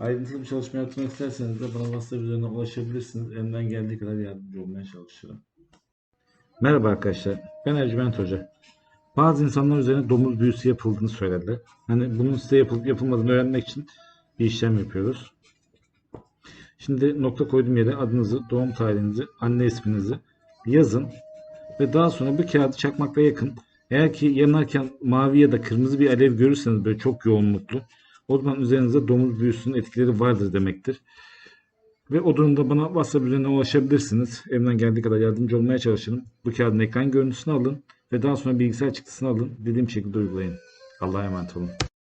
Ayrıntılı bir çalışma yapmak isterseniz de bana WhatsApp üzerinden ulaşabilirsiniz. Elimden geldiği kadar yardımcı olmaya çalışırım. Merhaba arkadaşlar. Ben Ercüment Hoca. Bazı insanlar üzerine domuz büyüsü yapıldığını söylediler. Hani bunun size yapılıp yapılmadığını öğrenmek için bir işlem yapıyoruz. Şimdi nokta koyduğum yere adınızı, doğum tarihinizi, anne isminizi yazın. Ve daha sonra bu kağıdı çakmakla yakın. Eğer ki yanarken mavi ya da kırmızı bir alev görürseniz böyle çok yoğunluklu o zaman üzerinizde domuz büyüsünün etkileri vardır demektir. Ve o durumda bana WhatsApp üzerinden ulaşabilirsiniz. Elimden geldiği kadar yardımcı olmaya çalışırım. Bu kağıdın ekran görüntüsünü alın ve daha sonra bilgisayar çıktısını alın. Dediğim şekilde uygulayın. Allah'a emanet olun.